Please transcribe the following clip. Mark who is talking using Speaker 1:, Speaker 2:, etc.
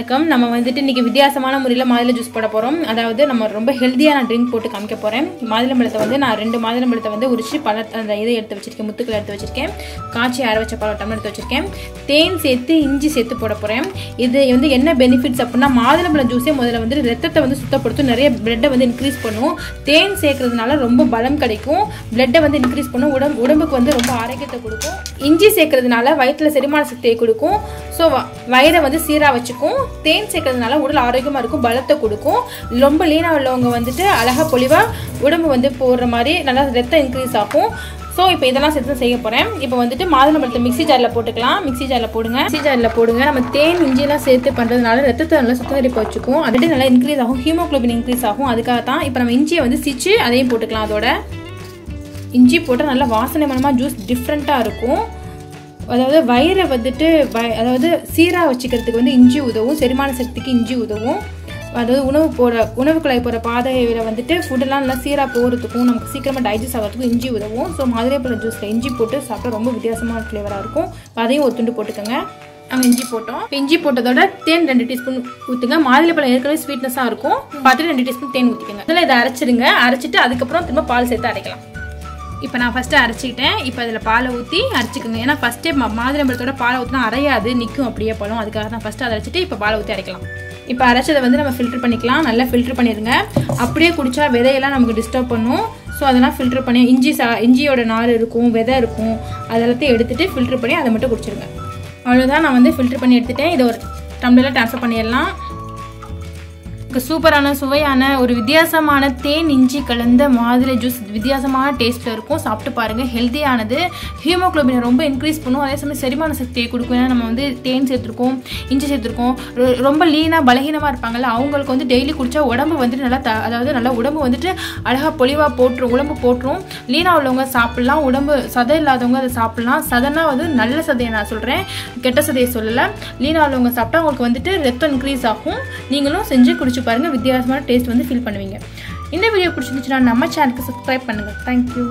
Speaker 1: வணக்கம். நம்ம வந்துட்டு இன்னைக்கு வித்தியாசமான முறையில் மாதுளை ஜூஸ் போட போகிறோம் அதாவது நம்ம ரொம்ப ஹெல்த்தியான ட்ரிங்க் போட்டு காமிக்க போகிறேன் மாதுளம்பழத்தை வந்து நான் ரெண்டு மாதுளம்பழத்தை வந்து உரிச்சு பல அந்த இதை எடுத்து வச்சிருக்கேன் முத்துக்களை எடுத்து வச்சிருக்கேன். காய்ச்சி அரை வச்ச பழம் டம்ளர் எடுத்து வச்சிருக்கேன். தேன் சேர்த்து இஞ்சி சேர்த்து போட போகிறேன் இது வந்து என்ன பெனிஃபிட்ஸ் அப்படின்னா மாதுளம்பழம் ஜூஸே முதல்ல வந்து ரத்தத்தை வந்து சுத்தப்படுத்தும். நிறைய பிளட்டை வந்து இன்க்ரீஸ் பண்ணும். தேன் சேர்க்கறதுனால ரொம்ப பலம் கிடைக்கும். பிளட்டை வந்து இன்க்ரீஸ் பண்ணும். உடம்பு உடம்புக்கு வந்து ரொம்ப ஆரோக்கியத்தை கொடுக்கும். இஞ்சி சேர்க்கறதுனால வயிற்றில் செரிமான சக்தியை கொடுக்கும். ஸோ வயிறை வந்து சீராக வச்சுக்கும். தேன் சேர்க்கறதுனால உடல் ஆரோக்கியமாக இருக்கும் பலத்தை கொடுக்கும். ரொம்ப லீனாக உள்ளவங்க வந்துட்டு அழகாக பொலிவாக உடம்பு வந்து போடுற மாதிரி நல்லா ரத்தம் இன்க்ரீஸ் ஆகும். ஸோ இப்போ இதெல்லாம் சேர்த்து செய்ய போகிறேன் இப்போ வந்துட்டு மாதுளம்பழத்தை மிக்சி ஜாரில் போட்டுக்கலாம். மிக்ஸி ஜாரில் போடுங்க. மிக்ஸி ஜாரில் போடுங்க. நம்ம தேன் இஞ்சிலாம் சேர்த்து பண்ணுறதுனால ரத்தத்தை நல்லா சுத்தகரிப்பு வச்சுக்கும். அது நல்லா இன்க்ரீஸ் ஆகும். ஹீமோக்ளோபின் இன்க்ரீஸ் ஆகும். அதுக்காக தான் இப்போ நம்ம இஞ்சியை வந்து சிச்சு அதையும் போட்டுக்கலாம் அதோட. இஞ்சி போட்டால் நல்லா வாசனை மனமாக ஜூஸ் டிஃப்ரெண்ட்டாக இருக்கும். அதாவது வயிறை வந்துட்டு வ அதாவது சீராக வச்சுக்கிறதுக்கு வந்து இஞ்சி உதவும் செரிமான சக்திக்கு இஞ்சி உதவும் அதாவது உணவு போகிற உணவு குழாய் போகிற பாதையில் வந்துட்டு ஃபுட்டெல்லாம் நல்லா சீராக போகிறதுக்கும் நமக்கு சீக்கிரமாக டைஜஸ்ட் ஆகிறதுக்கும் இஞ்சி உதவும் ஸோ மாதுளைப்பழம் ஜூஸில் இஞ்சி போட்டு சாப்பிட்டா ரொம்ப வித்தியாசமான ஃப்ளேவராக இருக்கும். அதையும் ஒரு துண்டு போட்டுக்கோங்க. நாங்கள் இஞ்சி போட்டோம். இஞ்சி போட்டதோட தேன் ரெண்டு டீஸ்பூன் ஊற்றுங்க மாதுளைப்பழம் ஏற்கனவே ஸ்வீட்னஸாக இருக்கும். பார்த்துட்டு ரெண்டு டீஸ்பூன் தேன் ஊற்றிக்கோங்க அதில் இதை அரைச்சிடுங்க அரைச்சிட்டு அதுக்கப்புறம் திரும்ப பால் சேர்த்து அரைக்கலாம். இப்போ நான் ஃபஸ்ட்டு அரைச்சிக்கிட்டேன். இப்போ அதில் பாலை ஊற்றி அரைச்சிக்கோங்க. ஏன்னா ஃபஸ்ட்டே மா மாதுளம்பழத்தோட பாலை ஊற்றினா அரையாது நிற்கும் அப்படியே பழம். அதுக்காக தான் ஃபஸ்ட்டு அதை அரைச்சிட்டு இப்போ பாலை ஊற்றி அரைக்கலாம். இப்போ அரைச்சதை வந்து நம்ம ஃபில்டர் பண்ணிக்கலாம். நல்லா ஃபில்டர் பண்ணிடுங்க. அப்படியே குடித்தா விதையெல்லாம் நமக்கு டிஸ்டர்ப் பண்ணும். ஸோ அதெல்லாம் ஃபில்டர் பண்ணி இஞ்சி சா இஞ்சியோட நார் இருக்கும் விதை இருக்கும். அதெல்லாத்தையும் எடுத்துகிட்டு ஃபில்டர் பண்ணி அதை மட்டும் குடிச்சிருங்க. அவ்வளோதான் நான் வந்து ஃபில்டர் பண்ணி எடுத்துகிட்டேன் இதை ஒரு டம்ளரில் ட்ரான்ஸ்ஃபர் பண்ணிடலாம். சூப்பரான சுவையான ஒரு வித்தியாசமான தேன் இஞ்சி கலந்த மாதுளை ஜூஸ் வித்தியாசமான டேஸ்ட்டில் இருக்கும். சாப்பிட்டு பாருங்கள் ஹெல்த்தியானது ஹீமோக்ளோபினை ரொம்ப இன்க்ரீஸ் பண்ணும். அதே சமயம் செரிமான சக்தியை கொடுக்கும். ஏன்னா நம்ம வந்து தேன் சேர்த்துருக்கோம் இஞ்சி சேர்த்துருக்கோம். ரொம்ப லீனாக பலகீனமாக இருப்பாங்கல்ல அவங்களுக்கு வந்து டெய்லி குடித்தா உடம்பு வந்துட்டு நல்லா த அதாவது நல்லா உடம்பு வந்துட்டு அழகாக பொலிவாக போட்டுரும் உடம்பு போட்டுரும். லீனாக உள்ளவங்க சாப்பிட்லாம். உடம்பு சதை இல்லாதவங்க அதை சாப்பிட்லாம். சதனா வந்து நல்ல சதையை நான் சொல்கிறேன் கெட்ட சதையை சொல்லலை. லீனாக உள்ளவங்க சாப்பிட்டா அவங்களுக்கு வந்துட்டு ரத்தம் இன்க்ரீஸ் ஆகும். நீங்களும் செஞ்சு குடிச்சு குடிச்சு பாருங்கள் வித்தியாசமான டேஸ்ட் வந்து ஃபீல் பண்ணுவீங்க. இந்த வீடியோ பிடிச்சிருந்துச்சுன்னா நம்ம சேனலுக்கு சப்ஸ்கிரைப் பண்ணுங்கள் தேங்க்யூ